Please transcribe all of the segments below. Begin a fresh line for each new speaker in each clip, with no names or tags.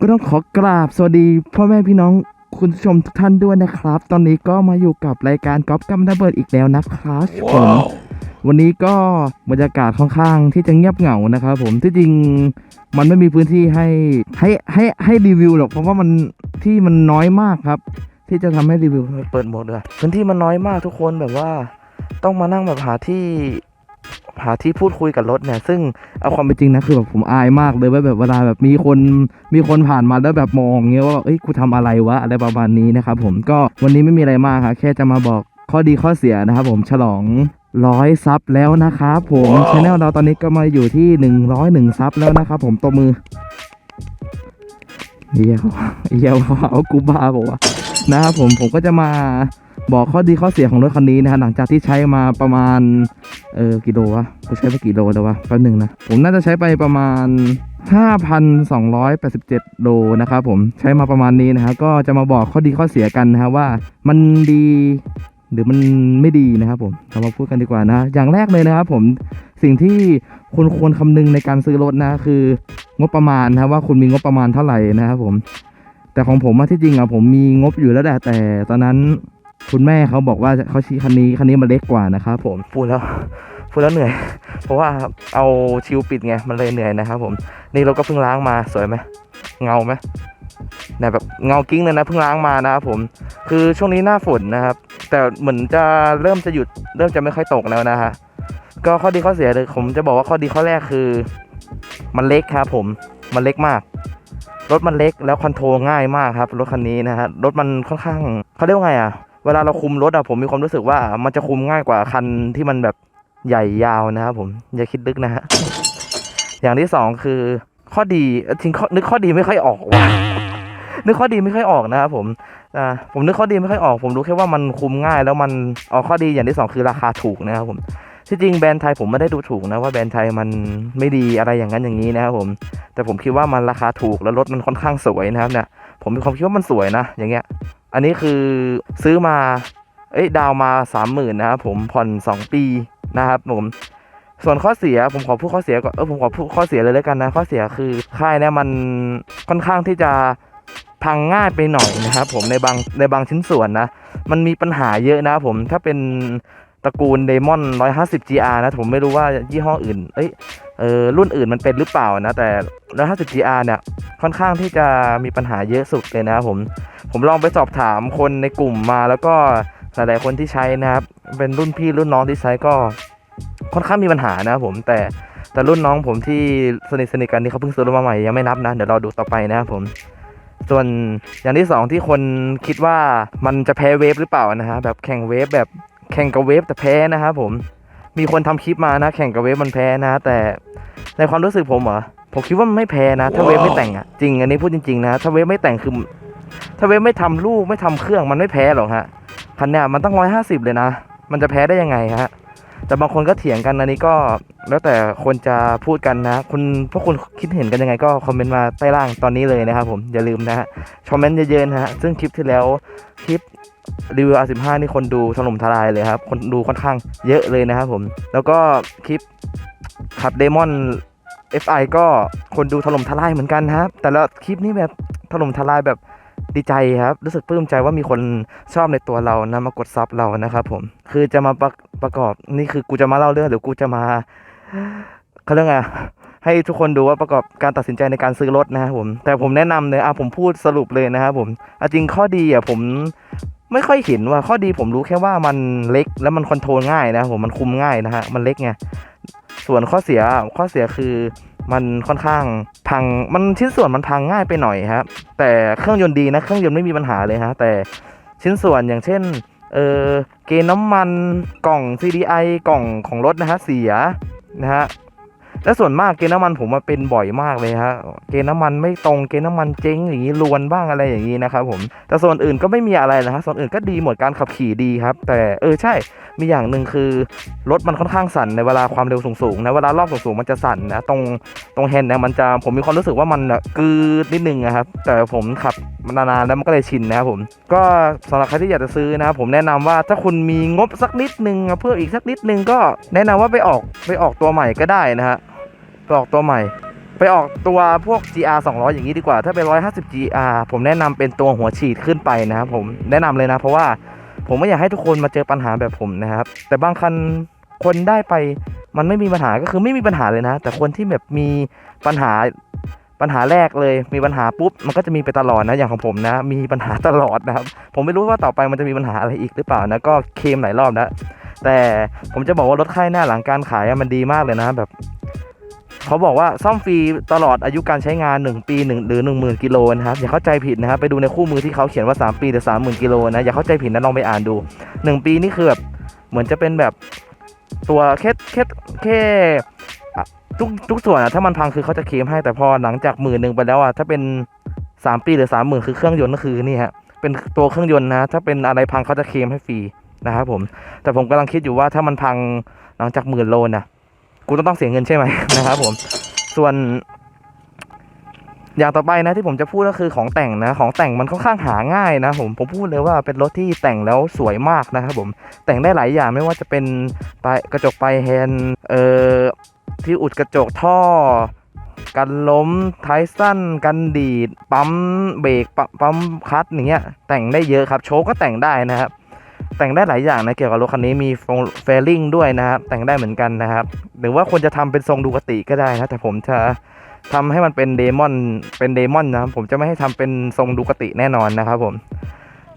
ก็ต้องขอกราบสวัสดีพ่อแม่พี่น้องคุณผู้ชมทุกท่านด้วยนะครับ ตอนนี้ก็มาอยู่กับรายการก๊อฟกัมดับเบิลอีกแล้วนะครับผมวันนี้ก็บรรยากาศค่อนข้างที่จะเงียบเหงานะครับผมที่จริงมันไม่มีพื้นที่ให้ให้ให้ให้รีวิวหรอกเพราะว่ามันที่มันน้อยมากครับ ที่จะทำให้รีวิวเปิดโหมดเลยพื้นที่มันน้อยมากทุกคนแบบว่า ต้องมานั่งแบบหาที่ หาที่พูดคุยกับรถเนี่ย ซึ่งเอาความเป็นจริงนะคือแบบผมอายมากเลยว่าแบบเวลาแบบมีคนมีคนผ่านมาแล้วแบบมองเงี้ยว่าเอ้ยกูทำอะไรวะอะไรประมาณนี้นะครับผมก็วันนี้ไม่มีอะไรมากครับแค่จะมาบอกข้อดีข้อเสียนะครับผมฉลองร้อยซับแล้วนะครับผมชแนลเราตอนนี้ก็มาอยู่ที่หนึ่งร้อยหนึ่งซับแล้วนะครับผมตัวมือเยี่ยวเยี่ยวเอากูบ้าบอกว่าวะนะครับผมผมก็จะมา บอกข้อดีข้อเสียของรถคันนี้นะฮะหลังจากที่ใช้มาประมาณเออกี่โลวะกูใช้ไปกี่โลแล้ววะแป๊บหนึ่งนะผมน่าจะใช้ไปประมาณ 5,287 โลนะครับผมใช้มาประมาณนี้นะฮะก็จะมาบอกข้อดีข้อเสียกันนะฮะว่ามันดีหรือมันไม่ดีนะครับผมเรามาพูดกันดีกว่านะ อย่างแรกเลยนะครับผมสิ่งที่คุณควรคำนึงในการซื้อรถนะคืองบประมาณนะครับว่าคุณมีงบประมาณเท่าไหร่นะครับผม แต่ของผมที่จริงอะผมมีงบอยู่แล้วแหละแต่ตอนนั้น คุณแม่เขาบอกว่าเขาชี้คันนี้คันนี้มันเล็กกว่านะครับผมพูดแล้วพูดแล้วเหนื่อย เพราะว่าเอาชิวปิดไงมันเลยเหนื่อยนะครับผมนี่เราก็เพิ่งล้างมาสวยไหมเงาไหมเนี่ยแบบเงากิ้งเลยนะเพิ่งล้างมานะครับผม คือช่วงนี้หน้าฝนนะครับ แต่เหมือนจะเริ่มจะหยุดเริ่มจะไม่ค่อยตกแล้วนะฮะก็ข้อดีข้อเสียเลยผมจะบอกว่าข้อดีข้อแรกคือ มันเล็กครับผมมันเล็กมาก รถมันเล็กแล้วคอนโทรลง่ายมากครับ รถคันนี้นะฮะรถมันค่อนข้างเขาเรียกว่าไงอะ เวลาเราคุมรถอะผมมีความรู้สึกว่ามันจะคุมง่ายกว่าคันที่มันแบบใหญ่ยาวนะครับผมอย่าคิดลึกนะฮะอย่างที่สองคือข้อดีจริงนึกข้อดีไม่ค่อยออกว่ะนึกข้อดีไม่ค่อยออกนะครับผมอ่าผมนึกข้อดีไม่ค่อยออก ผมรู้แค่ว่ามันคุมง่ายแล้วมันเออข้อดีอย่างที่สองคือราคาถูกนะครับผมที่จริงแบรนด์ไทยผมไม่ได้ดูถูกนะว่าแบรนด์ไทยมันไม่ดีอะไรอย่างนั้นอย่างนี้นะครับผม แต่ผมคิดว่ามันราคาถูกแล้วรถมันค่อนข้างสวยนะครับเนี่ยผมมีความคิดว่ามันสวยนะ อย่างเงี้ย อันนี้คือซื้อมา เอ้ยดาวมาสามหมื่นนะครับผมผ่อนสองปีนะครับผมส่วนข้อเสียผมขอพูดข้อเสียก่อนเออผมขอพูดข้อเสียเลยแล้วกันนะ ข้อเสียคือค่ายเนี่ยมันค่อนข้างที่จะพังง่ายไปหน่อยนะครับผมในบางในบางชิ้นส่วนนะ มันมีปัญหาเยอะนะครับผมถ้าเป็นตระกูลเดมอน 150 GR นะผมไม่รู้ว่ายี่ห้ออื่น เอ้ยเออรุ่นอื่นมันเป็นหรือเปล่านะแต่ 150 GR เนี่ยค่อนข้างที่จะมีปัญหาเยอะสุดเลยนะครับผม ผมลองไปสอบถามคนในกลุ่มมาแล้วก็หลายๆคนที่ใช้นะครับ เป็นรุ่นพี่รุ่นน้องที่ใช้ก็ค่อนข้างมีปัญหานะครับผมแต่แต่รุ่นน้องผมที่สนิทสนิทกันนี่เขาเพิ่งซื้อรถมาใหม่ยังไม่นับนะ เดี๋ยวเราดูต่อไปนะครับผม ส่วนอย่างที่สองที่คนคิดว่ามันจะแพ้เวฟหรือเปล่านะฮะแบบแข่งเวฟแบบแข่งกับเวฟแต่แพ้นะครับผมมีคนทำคลิปมานะแข่งกับเวฟมันแพ้นะแต่ในความรู้สึกผมเหรอผมคิดว่ามันไม่แพ้นะ ถ้าเวฟไม่แต่งอะจริงอันนี้พูดจริงๆนะถ้าเวฟไม่แต่งคือ ถ้าเวฟไม่ทำลูกไม่ทำเครื่องมันไม่แพ้หรอกฮะคันเนี้ยมันต้องร้อยห้าสิบเลยนะ มันจะแพ้ได้ยังไงฮะ แต่บางคนก็เถียงกันอันนี้ก็แล้วแต่คนจะพูดกันนะ คุณพวกคุณคิดเห็นกันยังไงก็คอมเมนต์มาใต้ล่างตอนนี้เลยนะครับผมอย่าลืมนะฮะคอมเมนต์เยอะๆนะฮะซึ่งคลิปที่แล้วคลิปรีวิว R15 นี่คนดูถล่มทลายเลยครับ คนดูค่อนข้างเยอะเลยนะครับผม แล้วก็คลิปขับเดมอน FI ก็คนดูถล่มทลายเหมือนกันครับ แต่ละคลิปนี้แบบถล่มทลายแบบ ดีใจครับ รู้สึกปลื้มใจว่ามีคนชอบในตัวเรานะมากดซับเรานะครับผม คือจะมาประประกอบนี่คือกูจะมาเล่าเรื่องหรือกูจะมาเขาเรียกไงให้ทุกคนดูว่าประกอบการตัดสินใจในการซื้อรถนะครับผม แต่ผมแนะนำเลยอะผมพูดสรุปเลยนะครับผมจริงข้อดีอะผมไม่ค่อยเห็นว่าข้อดีผมรู้แค่ว่ามันเล็กแล้วมันคอนโทรลง่ายนะผมมันคุมง่ายนะฮะมันเล็กไงส่วนข้อเสียข้อเสียคือ มันค่อนข้างพังมันชิ้นส่วนมันพังง่ายไปหน่อยครับ แต่เครื่องยนต์ดีนะเครื่องยนต์ไม่มีปัญหาเลยฮะแต่ชิ้นส่วนอย่างเช่นเออเกณฑ์น้ำมันกล่อง CDI กล่องของรถนะฮะเสียนะฮะ และส่วนมากเกณฑ์น้ำมันผมมาเป็นบ่อยมากเลยฮะเกณฑ์น้ำมันไม่ตรงเกณฑ์น้ำมันเจ๊งอย่างนี้ลวนบ้างอะไรอย่างนี้นะครับผมแต่ส่วนอื่นก็ไม่มีอะไรนะฮะส่วนอื่นก็ดีหมดการขับขี่ดีครับ แต่เออใช่มีอย่างหนึ่งคือรถมันค่อนข้างสั่นในเวลาความเร็วสูงๆนะเวลารอบสูงๆมันจะสั่นนะตรงตรงแฮนด์เนี่ยมันจะผมมีความรู้สึกว่ามันอะกึดนิดนึงนะครับแต่ผมขับมานานๆแล้วมันก็เลยชินนะครับผมก็สำหรับใครที่อยากจะซื้อนะครับผมแนะนำว่าถ้าคุณมีงบสักนิดนึงเพิ่มอีกสักนิดนึงก็แนะนำว่าไปออกไปออกตัวใหม่ก็ได้นะฮะ ไปออกตัวใหม่ ไปออกตัวพวก GR 200 อย่างนี้ดีกว่า ถ้าเป็น 150 GR ผมแนะนำเป็นตัวหัวฉีดขึ้นไปนะครับผมแนะนำเลยนะ เพราะว่าผมไม่อยากให้ทุกคนมาเจอปัญหาแบบผมนะครับ แต่บางคันคนได้ไปมันไม่มีปัญหาก็คือไม่มีปัญหาเลยนะ แต่คนที่แบบมีปัญหาปัญหาแรกเลยมีปัญหาปุ๊บมันก็จะมีไปตลอดนะอย่างของผมนะ มีปัญหาตลอดนะครับ ผมไม่รู้ว่าต่อไปมันจะมีปัญหาอะไรอีกหรือเปล่านะก็เคมหลายรอบแล้วแต่ผมจะบอกว่ารถค่ายหน้าหลังการขายมันดีมากเลยนะแบบ เขาบอกว่าซ่อมฟรีตลอดอายุการใช้งาน 1 ปี 1 หรือ 1 0,000กิโลนะครับอย่าเข้าใจผิดนะครับไปดูในคู่มือที่เขาเขียนว่า 3 ปีหรือ30,000กิโลนะอย่าเข้าใจผิดนะลองไปอ่านดู 1 ปีนี่คือแบบเหมือนจะเป็นแบบตัวแค่แค่แค่ทุกทุกส่วนอะถ้ามันพังคือเขาจะเคลมให้แต่พอหลังจากหมื่นหนึ่งไปแล้วอะถ้าเป็น 3 ปีหรือ30,000คือเครื่องยนต์ก็คือนี่ฮะเป็นตัวเครื่องยนต์นะ ถ้าเป็นอะไรพังเขาจะเคลมให้ฟรีนะครับผมแต่ผมกำลังคิดอยู่ว่าถ้ามันพังหลังจากหมื่นโลนะ กูต้องต้องเสียเงินใช่ไหมนะครับผมส่วน อย่างต่อไปนะที่ผมจะพูดก็คือของแต่งนะของแต่งมันค่อนข้างหาง่ายนะผมผมพูดเลยว่าเป็นรถที่แต่งแล้วสวยมากนะครับผมแต่งได้หลายอย่างไม่ว่าจะเป็นปลายกระจกปลายแฮนเอ่อที่อุดกระจกท่อกันล้มท้ายสั้นกันดีด ปั๊มเบรกปั๊มปั๊มคลัตช์อย่างเงี้ยแต่งได้เยอะครับ โชว์ก็แต่งได้นะครับ แต่งได้หลายอย่างนะเกี่ยวกับรถคันนี้มีเฟลลิ่งด้วยนะครับแต่งได้เหมือนกันนะครับ หรือว่าควรจะทำเป็นทรงดูกติก็ได้นะแต่ผมจะทำให้มันเป็นเดมอนเป็นเดมอนนะครับผมจะไม่ให้ทำเป็นทรงดูกติแน่นอนนะครับผม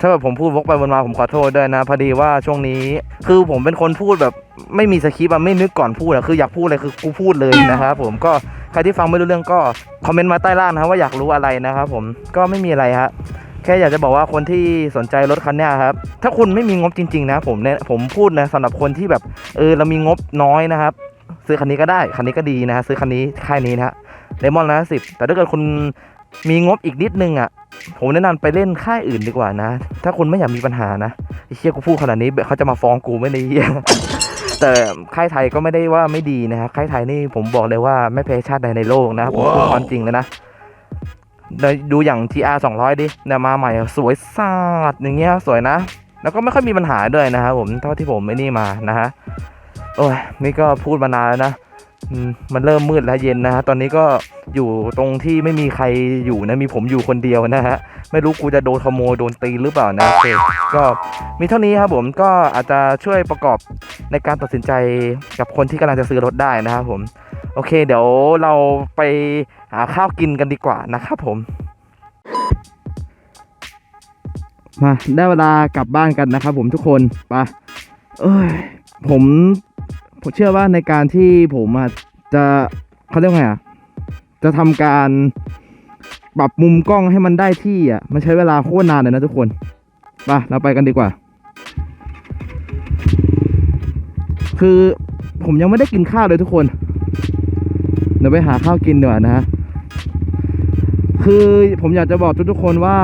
ถ้าแบบผมพูดวกไปวนมาผมขอโทษด้วยนะ พอดีว่าช่วงนี้คือผมเป็นคนพูดแบบไม่มีสคริปต์อะไม่นึกก่อนพูดอะคืออยากพูดเลยคือกูพูดเลยนะครับผมก็ใครที่ฟังไม่รู้เรื่องก็คอมเมนต์มาใต้ล่างนะครับว่าอยากรู้อะไรนะครับผมก็ไม่มีอะไรฮะ แค่อยากจะบอกว่าคนที่สนใจรถคันนี้ครับ ถ้าคุณไม่มีงบจริง ๆ นะ ผมเนี่ยผมพูดนะสำหรับคนที่แบบเออเรามีงบน้อยนะครับ ซื้อคันนี้ก็ได้ คันนี้ก็ดีนะฮะซื้อคันนี้ค่ายนี้นะฮะเลมอนละสิบแต่ถ้าเกิดคุณมีงบอีกนิดนึงอะ ผมแนะนำไปเล่นค่ายอื่นดีกว่านะ ถ้าคุณไม่อยากมีปัญหานะไอเชี่ยกูพูดขนาดนี้เขาจะมาฟ้องกูไม่ได้เหี้ยแต่ค่ายไทยก็ไม่ได้ว่าไม่ดีนะฮะค่ายไทยนี่ผมบอกเลยว่าไม่แพ้ชาติใดในโลกนะผมพูดความจริงเลยนะ ดูอย่าง TR 200 ดิเนี่ยมาใหม่สวยสาดอย่างเงี้ยสวยนะ แล้วก็ไม่ค่อยมีปัญหาด้วยนะครับผมเท่าที่ผมไม่นี่มานะฮะโอ้ยนี่ก็พูดมานานแล้วนะมมันเริ่มมืดแล้วเย็นนะฮะตอนนี้ก็อยู่ตรงที่ไม่มีใครอยู่นะมีผมอยู่คนเดียวนะฮะไม่รู้กูจะโดนขโมยโดนตีหรือเปล่านะโอเคก็มีเท่านี้ครับผมก็อาจจะช่วยประกอบในการตัดสินใจกับคนที่กำลังจะซื้อรถได้นะครับผม โอเค เดี๋ยวเราไป หาข้าวกินกันดีกว่านะครับผม มาได้เวลากลับบ้านกันนะครับผมทุกคนไปเอ้ยผมผมเชื่อว่าในการที่ผมอะจะเขาเรียกว่าไงอะจะทำการปรับมุมกล้องให้มันได้ที่อะมันใช้เวลาโคตรนานเลยนะทุกคนไปเราไปกันดีกว่า คือผมยังไม่ได้กินข้าวเลยทุกคน เดี๋ยวไปหาข้าวกินดีกว่านะฮะ คือผมอยากจะบอกทุกๆคนว่า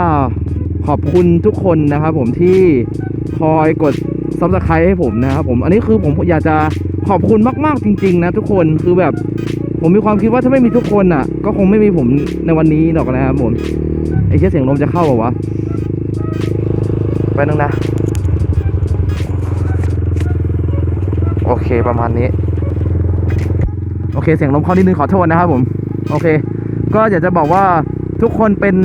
ขอบคุณทุกคนนะครับผมที่คอยกดซับสไครต์ให้ผมนะครับผมอันนี้คือผมอยากจะขอบคุณมากๆจริง ๆ นะ ทุกคนคือแบบผมมีความคิดว่าถ้าไม่มีทุกคนอะ ก็คงไม่มีผมในวันนี้หรอกนะครับผมไอ้เชี่ยเสียงลมจะเข้าเปล่าวะไปนึงนะ โอเคประมาณนี้ โอเคเสียงลมเข้านิดนึงขอโทษนะครับผม โอเค ก็อยากจะบอกว่า ทุกคนเป็น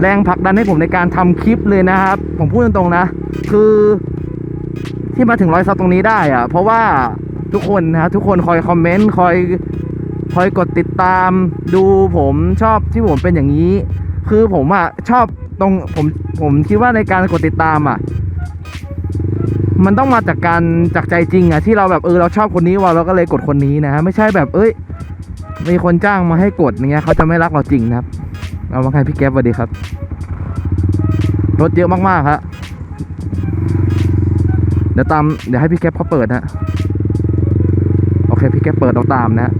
แรงผลักดันให้ผมในการทำคลิปเลยนะครับ ผมพูดตรงๆนะ คือที่มาถึงร้อยซับตรงนี้ได้อะเพราะว่าทุกคนนะทุกคนคอยคอมเมนต์คอยคอยกดติดตามดูผมชอบที่ผมเป็นอย่างนี้ คือผมอะชอบตรงผมผมคิดว่าในการกดติดตามอะมันต้องมาจากการจากใจจริงอะที่เราแบบเออเราชอบคนนี้ว่าเราก็เลยกดคนนี้นะฮะไม่ใช่แบบเอ้ยมีคนจ้างมาให้กดอย่างเงี้ยเขาจะไม่รักเราจริงนะครับ เอามาใครพี่แก๊ปสวัสดีครับ รถเยอะมากๆครับเดี๋ยวตาม เดี๋ยวให้พี่แก๊ปเขาเปิดฮะ โอเค พี่แก๊ปเปิดเราตามนะ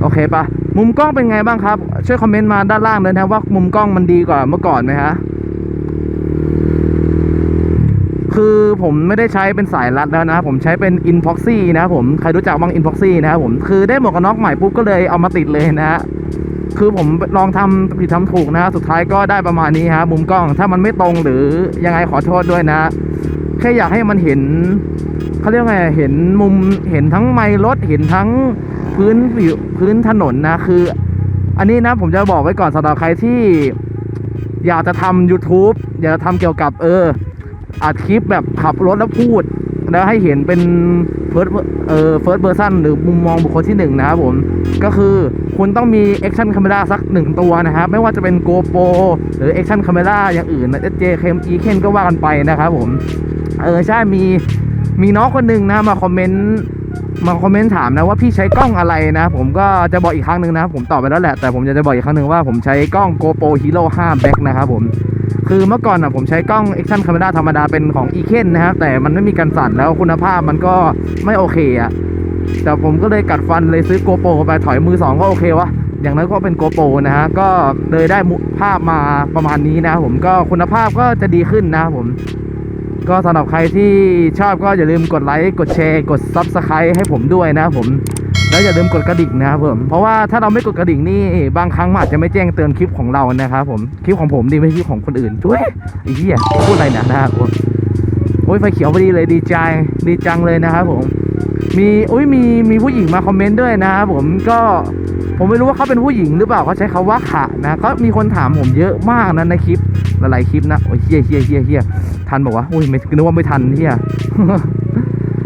โอเคปะมุมกล้องเป็นไงบ้างครับ ช่วยคอมเมนต์มาด้านล่างเลยนะว่ามุมกล้องมันดีกว่าเมื่อก่อนไหมฮะ คือผมไม่ได้ใช้เป็นสายรัดแล้วนะผมใช้เป็น Inproxy นะครับผม ใครรู้จักบ้าง Inproxy นะครับผม คือได้หมวกกันน็อกใหม่ปุ๊บก็เลยเอามาติดเลยนะฮะ คือผมลองทำผิดทำถูกนะ สุดท้ายก็ได้ประมาณนี้ฮะมุมกล้องถ้ามันไม่ตรงหรือยังไงขอโทษด้วยนะแค่อยากให้มันเห็นเขาเรียกไงเห็นมุมเห็นทั้งไมล์รถเห็นทั้งพื้นผิวพื้นถนนนะ คือ อันนี้นะผมจะบอกไว้ก่อนสำหรับใครที่ อยากจะทำ YouTube อยากจะทำเกี่ยวกับเอออัดคลิปแบบขับรถแล้วพูด แล้วให้เห็นเป็นเฟิร์สเออเฟิร์สเ r อร์ซันหรือมุมมองบุคคลที่หนึ่งนะครับผมก็คือคุณต้องมีแอคชั่น a m ม r a สักหนึ่งตัวนะครับ ไม่ว่าจะเป็น GoPro หรือแอคชั่น a m ม r a อย่างอื่นนะ SJ k m e k e n ก็ว่ากันไปนะครับผม เออใช่มีมีน้องคนหนึ่งนะมาคอมเมนต์มาคอมเมนต์ถามนะว่าพี่ใช้กล้องอะไรนะ ผมก็จะบอกอีกครั้งหนึ่งนะผมตอบไปแล้วแหละแต่ผมจะจะบอกอีกครั้งหนึ่งว่าผมใช้กล้อง GoPro Hero 5 Black นะครับผม คือเมื่อก่อนอะผมใช้กล้อง Action Camera ธรรมดาเป็นของ e k e n นะครับ แต่มันไม่มีการสั่นแล้วคุณภาพมันก็ไม่โอเคอะแต่ผมก็เลยกัดฟันเลยซื้อ GoPro ไปถอยมือสองก็โอเควะอย่างนั้นก็เป็น GoPro นะฮะก็เลยได้มุภาพมาประมาณนี้นะผมก็คุณภาพก็จะดีขึ้นนะผมก็สำหรับใครที่ชอบก็อย่าลืมกดไลค์ กดแชร์ กด Subscribe ให้ผมด้วยนะผม แล้วอย่าลืมกดกระดิ่งนะครับผมเพราะว่าถ้าเราไม่กดกระดิ่งนี่บางครั้งมันอาจจะไม่แจ้งเตือนคลิปของเรานะครับผมคลิปของผมดีไม่ใช่คลิปของคนอื่นด้วยไอ้เหี้ยพูดอะไรนี่ยนะครับผมโอ้ยไฟเขียวพอดีเลยดีใจดีจังเลยนะครับผมมีอุ้ยมีมีผู้หญิงมาคอมเมนต์ด้วยนะครับผมก็ผมไม่รู้ว่าเขาเป็นผู้หญิงหรือเปล่าเขาใช้คาว่าขะนะก็มีคนถามผมเยอะมากนะในคลิปหลายๆคลิปนะโอ้ยเฮียเฮียเฮียเฮียทันบอกว่าอุ้ยไม่นึกว่าไม่ทันเฮีย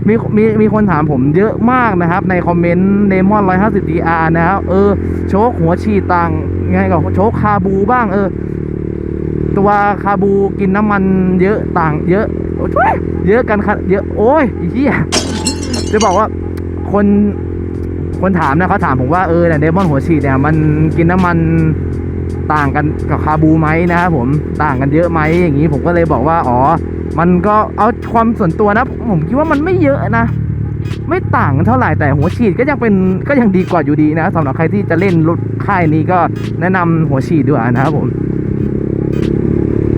มีมีมีคนถามผมเยอะมากนะครับ ในคอมเมนต์เนมอน150 DR นะครับ เออ โชคหัวฉีดต่างไงกับโชคคาบูบ้าง เออ ตัวคาบูกินน้ำมันเยอะต่างเยอะโอ้ยเยอะกันค่ะเยอะ โอ้ยอ้เหี้ยจะบอกว่าคนคนถามนะเขาถามผมว่าเออเนี่ยเดมอนหัวฉีดเนี่ยมันกินน้ำมันต่างกันกับคาบูไหมนะครับผมต่างกันเยอะไหมอย่างนี้ผมก็เลยบอกว่าอ๋อ มันก็เอาความส่วนตัวนะ ผมคิดว่ามันไม่เยอะนะ ไม่ต่างกันเท่าไหร่แต่หัวฉีดก็ยังเป็นก็ยังดีกว่าอยู่ดีนะสำหรับใครที่จะเล่นรถค่ายนี้ก็แนะนำหัวฉีดดีกว่านะครับผม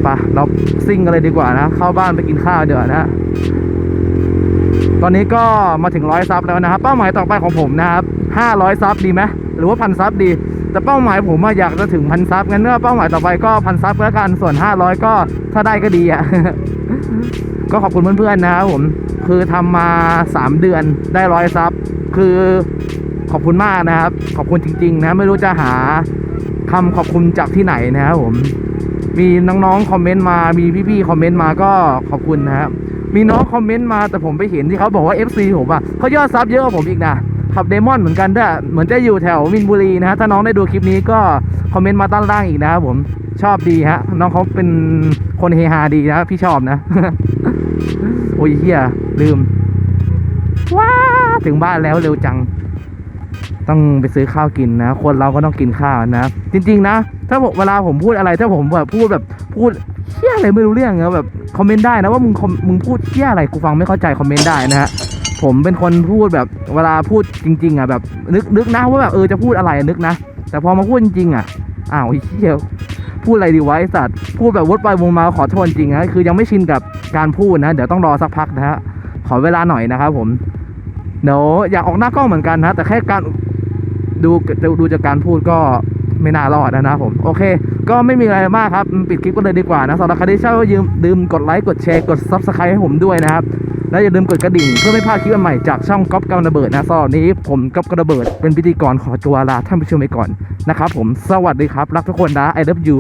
ไปะเราซิ่งกันเลยดีกว่านะ เข้าบ้านไปกินข้าวเดี๋ยวนะ ตอนนี้ก็มาถึงร้อยซับแล้วนะครับ เป้าหมายต่อไปของผมนะครับห้าร้อยซับดีไหมหรือว่าพันซับดี แต่เป้าหมายผมอะอยากจะถึงพันซับงั้นเมื่อเป้าหมายต่อไปก็พันซับแล้วกันส่วนห้าร้อยก็ถ้าได้ก็ดีอะก็ขอบคุณเพื่อนๆนะครับผมคือทำมา 3 เดือนได้ร้อยซับคือขอบคุณมากนะครับ ขอบคุณจริง ๆ นะ ไม่รู้จะหาคำขอบคุณจากที่ไหนนะครับผม มีน้องๆคอมเมนต์มามีพี่ๆคอมเมนต์มาก็ขอบคุณนะครับมีน้องคอมเมนต์มาแต่ผมไปเห็นที่เขาบอกว่า FC ผมอะเขายอดซับเยอะกว่าผมอีกนะขับเดมอนเหมือนกันด้วยเหมือนจะอยู่แถวมินบุรีนะฮะถ้าน้องได้ดูคลิปนี้ก็คอมเมนต์มาด้านล่างอีกนะครับผมชอบดีฮะ น้องเขาเป็นคนเฮฮาดีนะพี่ชอบนะ โอ้ยเฮียลืม ว้าถึงบ้านแล้วเร็วจัง ต้องไปซื้อข้าวกินนะ คนเราก็ต้องกินข้าวนะ จริง ๆ นะ ถ้าผมเวลาผมพูดอะไร ถ้าผมแบบพูดแบบพูดเฮี้ยอะไรไม่รู้เรื่องนะแบบคอมเมนต์ได้นะว่ามึงมึงพูดเฮี้ยอะไรกูฟังไม่เข้าใจคอมเมนต์ได้นะฮะผมเป็นคนพูดแบบเวลาพูดจริง ๆ อะแบบนึกนึกนะว่าแบบเออจะพูดอะไรนึกนะ แต่พอมาพูดจริงๆอะอ้าวเฮี้ยพูดอะไรดีวะไอ้สัตว์พูดแบบวดไปวงมาขอโทษจริงนะคือยังไม่ชินกับการพูดนะ เดี๋ยวต้องรอสักพักนะฮะขอเวลาหน่อยนะครับผมเดี๋ยวอยากออกหน้ากล้องเหมือนกันนะแต่แค่การ ดูดูจากการพูดก็ไม่น่ารอดนะนะผม โอเค ก็ไม่มีอะไรมากครับปิดคลิปก็เลยดีกว่านะสำหรับใครที่ชอบยืมลืมกดไลค์กดแชร์กด s u b สไครให้ผมด้วยนะครับ และอย่าลืมกดกระดิ่งเพื่อไม่พลาดคลิปใหม่จากช่องก๊อฟกำระเบิดนะสำหรับนนี้ผมก๊อฟกระเบิดเป็นพิธีกรขอตัวลาท่านผู้ชมไปก่อนนะครับผมสวัสดีครับรักทุกคนนะ I love you